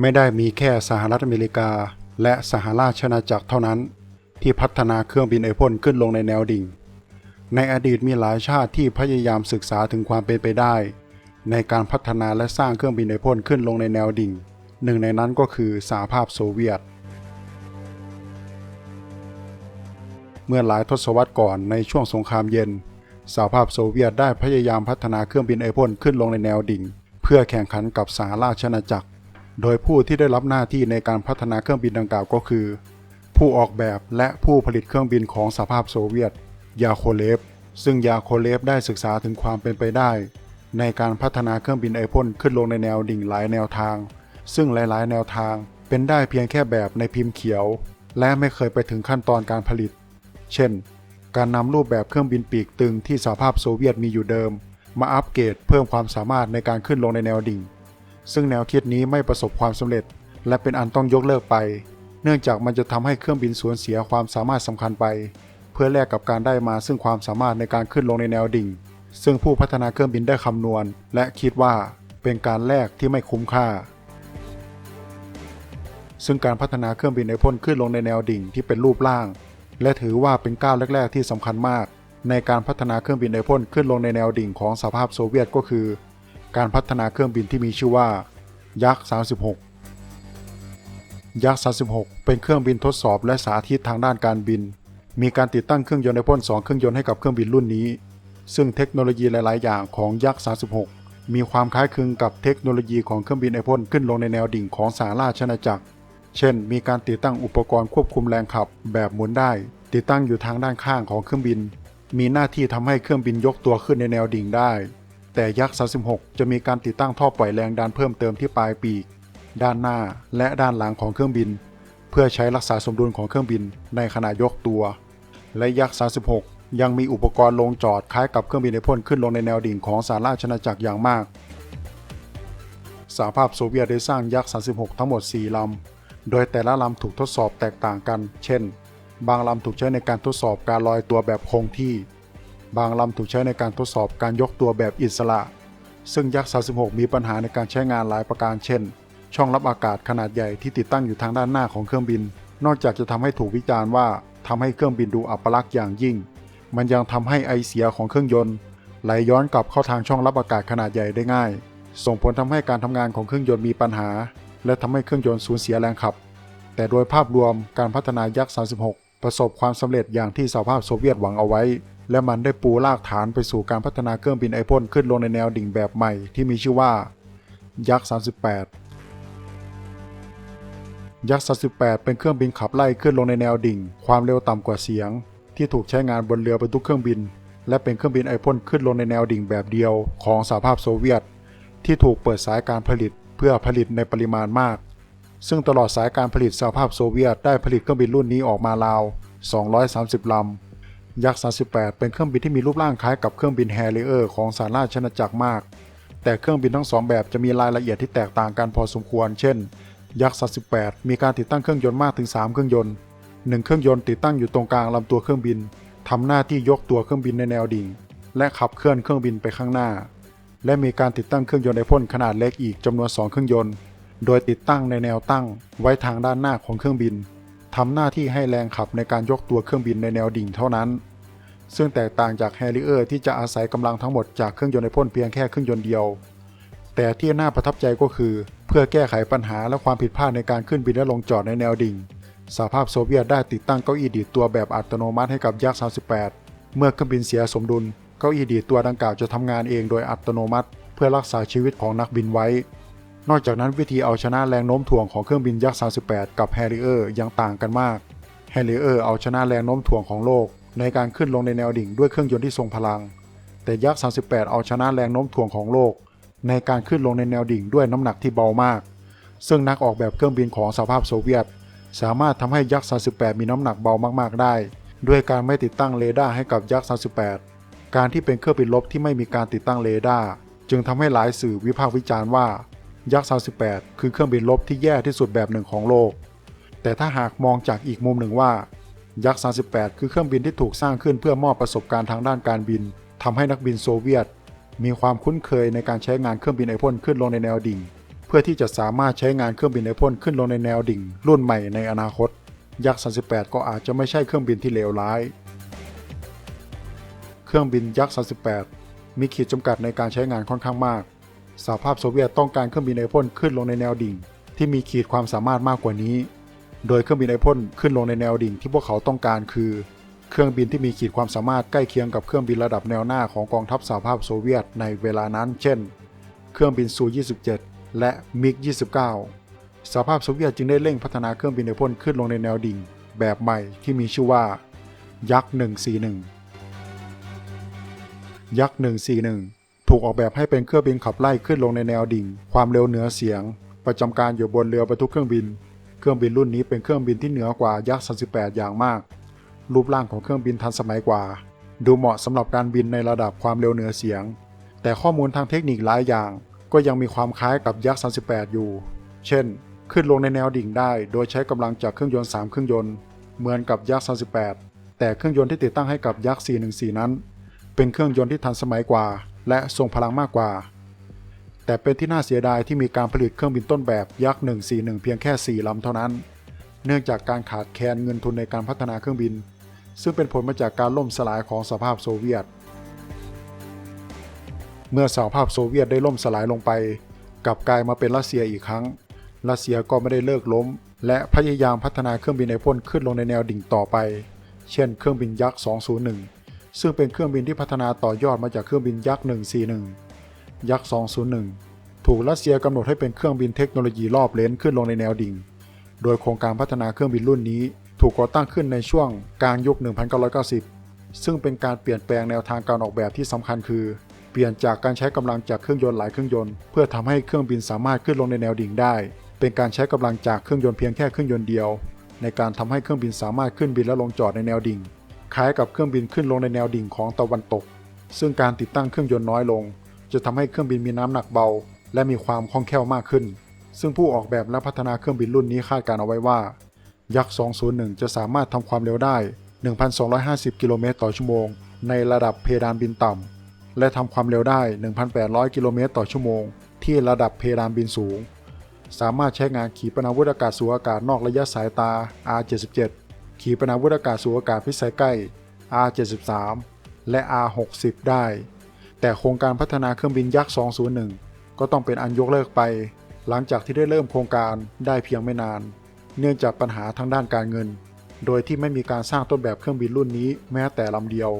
ไม่ได้มีแค่สหรัฐอเมริกา และสหราชอาณาจักรเท่านั้น ที่พัฒนาเครื่องบินไอพ่นขึ้นลงในแนวดิ่ง ในอดีตมีหลายชาติที่พยายามศึกษาถึงความเป็นไปได้ ในการพัฒนาและสร้างเครื่องบินไอพ่นขึ้นลงในแนวดิ่ง หนึ่งในนั้นก็คือสหภาพโซเวียต เมื่อหลายทศวรรษก่อนในช่วงสงครามเย็นสหภาพโซเวียตได้พยายามพัฒนาเครื่องบินไอพ่นขึ้นลงในแนวดิ่ง เพื่อแข่งขันกับสหราชอาณาจักร โดยผู้ที่ได้รับหน้าที่ในการพัฒนาเครื่องบินดังกล่าวก็คือ ผู้ออกแบบและผู้ผลิตเครื่องบินของสหภาพโซเวียต ยาโคเลฟ ซึ่งยาโคเลฟได้ศึกษาถึงความเป็นไปได้ ในการพัฒนาเครื่องบินไอพ่นขึ้นลงในแนวดิ่งหลายแนวทาง ซึ่งหลายๆ แนวทางเป็นได้เพียงแค่แบบในพิมพ์เขียว และไม่เคยไปถึงขั้นตอนการผลิต เช่น การนำรูปแบบเครื่องบินปีกตึงที่สหภาพโซเวียตมีอยู่เดิม มาอัปเกรดเพิ่มความสามารถในการขึ้นลงในแนวดิ่ง ซึ่งแนวคิดนี้ไม่ประสบความสำเร็จ และเป็นอันต้องยกเลิกไป เนื่องจากมันจะทำให้เครื่องบินสูญเสียความสามารถสำคัญไป เพื่อแลกกับการได้มาซึ่งความสามารถในการขึ้นลงในแนวดิ่ง ซึ่งผู้พัฒนาเครื่องบินได้คำนวณ และคิดว่าเป็นการแลกที่ไม่คุ้มค่า ซึ่งการพัฒนาเครื่องบินไอพ่นขึ้นลงในแนวดิ่งที่เป็นรูปร่าง และถือว่าเป็นก้าวแรก ๆ ที่สำคัญมาก ในการพัฒนาเครื่องบินไอพ่นขึ้นลงในแนวดิ่งของสหภาพโซเวียตก็คือ การพัฒนาเครื่องบินที่มีชื่อว่า ยักษ์ 36 ยักษ์ 36 เป็นเครื่องบินทดสอบและสาธิตทางด้านการบิน มีการติดตั้งเครื่องยนต์ไอพ่น2เครื่องยนต์ให้กับเครื่องบินรุ่นนี้ ซึ่งเทคโนโลยีหลาย ๆ อย่างของยักษ์ 36 มีความคล้ายคลึงกับเทคโนโลยีของเครื่องบินไอพ่นขึ้นลงในแนวดิ่งของสหราชอาจักร เช่น มีการติดตั้งอุปกรณ์ควบคุมแรงขับ แบบหมุนได้ ติดตั้งอยู่ทางด้านข้างของเครื่องบิน มีหน้าที่ทำให้เครื่องบินยกตัวขึ้นในแนวดิ่งได้ แต่ยักษ์36 จะมีการติดตั้งท่อปล่อยแรงดันเพิ่มเติมที่ปลายปีก ด้านหน้าและด้านหลังของเครื่องบิน เพื่อใช้รักษาสมดุลของเครื่องบินในขณะยกตัว และยักษ์36 ยังมีอุปกรณ์ลงจอดคล้ายกับเครื่องบินในพ่นขึ้นลงในแนวดิ่งของสหราชอาณาจักรอย่างมากสหภาพโซเวียตได้สร้างยักษ์ 36 ทั้งหมด 4 ลำ โดยแต่ละลำถูกทดสอบแตกต่างกัน เช่น บางลำถูกใช้ในการทดสอบการลอยตัวแบบคงที่ บางลำถูกใช้ในการทดสอบการยกตัวแบบอิสระ ซึ่งยักษ์ 36 มีปัญหาในการใช้งานหลายประการเช่น ช่องรับอากาศขนาดใหญ่ที่ติดตั้งอยู่ทางด้านหน้าของเครื่องบิน นอกจากจะทำให้ถูกวิจารณ์ว่าทำให้เครื่องบินดูอัปลักษณ์อย่างยิ่ง มันยังทำให้ไอเสียของเครื่องยนต์ไหลย้อนกลับเข้าทางช่องรับอากาศขนาดใหญ่ได้ง่าย ส่งผลทำให้การทำงานของเครื่องยนต์มีปัญหา และทำให้เครื่องยนต์สูญเสียแรงขับ แต่โดยภาพรวมการพัฒนายักษ์ 36 ประสบความสำเร็จอย่างที่สหภาพโซเวียตหวังเอาไว้ และมันได้ปูรากฐานไปสู่การพัฒนาเครื่องบินไอพ่นขึ้นลงในแนวดิ่งแบบใหม่ที่มีชื่อว่า ยักษ์38 ยักษ์38 เป็นเครื่องบินขับไล่ขึ้นลงในแนวดิ่ง ความเร็วต่ำกว่าเสียง ที่ถูกใช้งานบนเรือบรรทุกเครื่องบิน และเป็นเครื่องบินไอพ่นขึ้นลงในแนวดิ่งแบบเดียวของสหภาพโซเวียต ที่ถูกเปิดสายการผลิตเพื่อผลิตในปริมาณมาก ซึ่งตลอดสายการผลิตสหภาพโซเวียตได้ผลิตเครื่องบินรุ่นนี้ออกมาราว 230 ลำ ยักษ์ 38 เป็นเครื่องบินที่มีรูปร่างคล้ายกับเครื่องบินแฮร์ริเออร์ของสหราชอาณาจักรมาก แต่เครื่องบินทั้งสองแบบจะมีรายละเอียดที่แตกต่างกันพอสมควร เช่น ยักษ์ 38 มีการติดตั้งเครื่องยนต์มากถึง 3 เครื่องยนต์หนึ่งเครื่องยนต์ติดตั้งอยู่ตรงกลางลำตัวเครื่องบินทำหน้าที่ยกตัวเครื่องบินในแนวดิ่ง และขับเคลื่อนเครื่องบินไปข้างหน้า และมีการติดตั้งเครื่องยนต์ไอพ่นขนาดเล็กอีกจำนวน 2 เครื่องยนต์ โดยติดตั้งในแนวตั้งไว้ทางด้านหน้าของเครื่องบิน ทำหน้าที่ให้แรงขับในการยกตัวเครื่องบินในแนวดิ่งเท่านั้น ซึ่งแตกต่างจากแฮร์ริเออร์ที่จะอาศัยกำลังทั้งหมดจากเครื่องยนต์ไอพ่นเพียงแค่เครื่องยนต์เดียว แต่ที่น่าประทับใจก็คือ เพื่อแก้ไขปัญหาและความผิดพลาดในการขึ้นบินและลงจอดในแนวดิ่งสหภาพโซเวียตได้ติดตั้งเก้าอี้ดีดตัวแบบอัตโนมัติให้กับยักษ์ 38 เมื่อเครื่องบินเสียสมดุล เก้าอี้ดีดตัวดังกล่าวจะทำงานเองโดยอัตโนมัติ เพื่อรักษาชีวิตของนักบินไว้ นอกจากนั้นวิธีเอาชนะแรงโน้มถ่วงของเครื่องบินยักษ์ 38 กับแฮร์ริเออร์ยังต่างกันมาก แฮร์ริเออร์เอาชนะแรงโน้มถ่วงของโลก ในการขึ้นลงในแนวดิ่งด้วยเครื่องยนต์ที่ทรงพลัง แต่ยักษ์ 38 เอาชนะแรงโน้มถ่วงของโลก ในการขึ้นลงในแนวดิ่งด้วยน้ำหนักที่เบามาก ซึ่งนักออกแบบเครื่องบินของสหภาพโซเวียต สามารถทำให้ยักษ์ 38 มีน้ำหนักเบามากๆได้ ด้วยการไม่ติดตั้งเรดาร์ให้กับยักษ์ 38 การที่เป็นเครื่องบินรบที่ไม่มีการติดตั้งเรดาร์จึงทำให้หลายสื่อวิพากษ์วิจารณ์ว่า ยักษ์38คือเครื่องบินรบที่แย่ที่สุดแบบหนึ่งของโลก แต่ถ้าหากมองจากอีกมุมหนึ่งว่า ยักษ์38คือเครื่องบินที่ถูกสร้างขึ้นเพื่อมอบประสบการณ์ทางด้านการบินทำให้นักบินโซเวียต มีความคุ้นเคยในการใช้งานเครื่องบินไอพ่นขึ้นลงในแนวดิ่ง เพื่อที่จะสามารถใช้งานเครื่องบินไอพ่นขึ้นลงในแนวดิ่ง รุ่นใหม่ในอนาคต ยักษ์38ก็อาจจะไม่ใช่เครื่องบินที่เลวร้าย เครื่องบินยักษ์38มีขีดจำกัดในการใช้งานค่อนข้างมาก สหภาพโซเวียตต้องการเครื่องบินไอพ่นขึ้นลงในแนวดิ่ง ที่มีขีดความสามารถมากกว่านี้ โดยเครื่องบินไอพ่นขึ้นลงในแนวดิ่งที่พวกเขาต้องการคือ เครื่องบินที่มีขีดความสามารถใกล้เคียงกับเครื่องบินระดับแนวหน้าของกองทัพสหภาพโซเวียตในเวลานั้น เช่น เครื่องบินซู 27 และมิก 29 สหภาพโซเวียตจึงได้เร่งพัฒนาเครื่องบินไอพ่นขึ้นลงในแนวดิ่ง แบบใหม่ที่มีชื่อว่ายักษ์141 ยักษ์141 ถูกออกแบบให้เป็นเครื่องบินขับไล่ขึ้นลงในแนวดิ่ง ความเร็วเหนือเสียง ประจำการอยู่บนเรือบรรทุกเครื่องบิน เครื่องบินรุ่นนี้เป็นเครื่องบินที่เหนือกว่ายักษ์38อย่างมาก รูปร่างของเครื่องบินทันสมัยกว่า ดูเหมาะสำหรับการบินในระดับความเร็วเหนือเสียง แต่ข้อมูลทางเทคนิคหลายอย่าง ก็ยังมีความคล้ายกับยักษ์38 อยู่ เช่น ขึ้นลงในแนวดิ่งได้ โดยใช้กำลังจากเครื่องยนต์3เครื่องยนต์ เหมือนกับยักษ์38แต่เครื่องยนต์ที่ติดตั้งให้กับยักษ์414 นั้น เป็นเครื่องยนต์ที่ทันสมัยกว่า และทรงพลังมากกว่า แต่เป็นที่น่าเสียดายที่มีการผลิตเครื่องบินต้นแบบยักษ์ 141 เพียงแค่ 4ลำเท่านั้น เนื่องจากการขาดแคลนเงินทุนในการพัฒนาเครื่องบิน ซึ่งเป็นผลมาจากการล่มสลายของสหภาพโซเวียต เมื่อสหภาพโซเวียตได้ล่มสลายลงไป กลับกลายมาเป็นรัสเซียอีกครั้ง รัสเซียก็ไม่ได้เลิกล้ม และพยายามพัฒนาเครื่องบินไอพ่นขึ้นลงในแนวดิ่งต่อไป เช่น เครื่องบินยักษ์ 201 ซึ่งเป็นเครื่องบินที่พัฒนาต่อยอดมาจากเครื่องบินยักษ์ 141 ยักษ์ 201 ถูกรัสเซียกำหนดให้เป็นเครื่องบินเทคโนโลยีรอบเลนขึ้นลงในแนวดิ่ง โดยโครงการพัฒนาเครื่องบินรุ่นนี้ ถูกก่อตั้งขึ้นในช่วงกลางยุค 1990 ซึ่งเป็นการเปลี่ยนแปลงแนวทางการออกแบบที่สำคัญคือ เปลี่ยนจากการใช้กำลังจากเครื่องยนต์หลายเครื่องยนต์ เพื่อทำให้เครื่องบินสามารถขึ้นลงในแนวดิ่งได้ เป็นการใช้กำลังจากเครื่องยนต์เพียงแค่เครื่องยนต์เดียว ในการทำให้เครื่องบินสามารถขึ้นบินและลงจอดในแนวดิ่ง คล้ายกับเครื่องบินขึ้นลงในแนวดิ่งของตะวันตก ซึ่งการติดตั้งเครื่องยนต์น้อยลง จะทำให้เครื่องบินมีน้ำหนักเบา และมีความคล่องแคล่วมากขึ้น ซึ่งผู้ออกแบบและพัฒนาเครื่องบินรุ่นนี้คาดการเอาไว้ว่า ยักษ์ 201 จะสามารถทำความเร็วได้ 1,250 กิโลเมตรต่อชั่วโมง ในระดับเพดานบินต่ำและทำความเร็วได้ 1,800 กิโลเมตรต่อชั่วโมง ที่ระดับเพดานบินสูง สามารถใช้งานขีปนาวุธอากาศสู่อากาศนอกระยะสายตา R77 ขีปนาวุธอากาศสู่อากาศพิสัยใกล้ R73 และ R60 ได้ แต่โครงการพัฒนาเครื่องบินยักษ์ 201 ก็ต้องเป็นอันยกเลิกไป หลังจากที่ได้เริ่มโครงการได้เพียงไม่นาน เนื่องจากปัญหาทางด้านการเงิน โดยที่ไม่มีการสร้างต้นแบบเครื่องบินรุ่นนี้แม้แต่ลำเดียว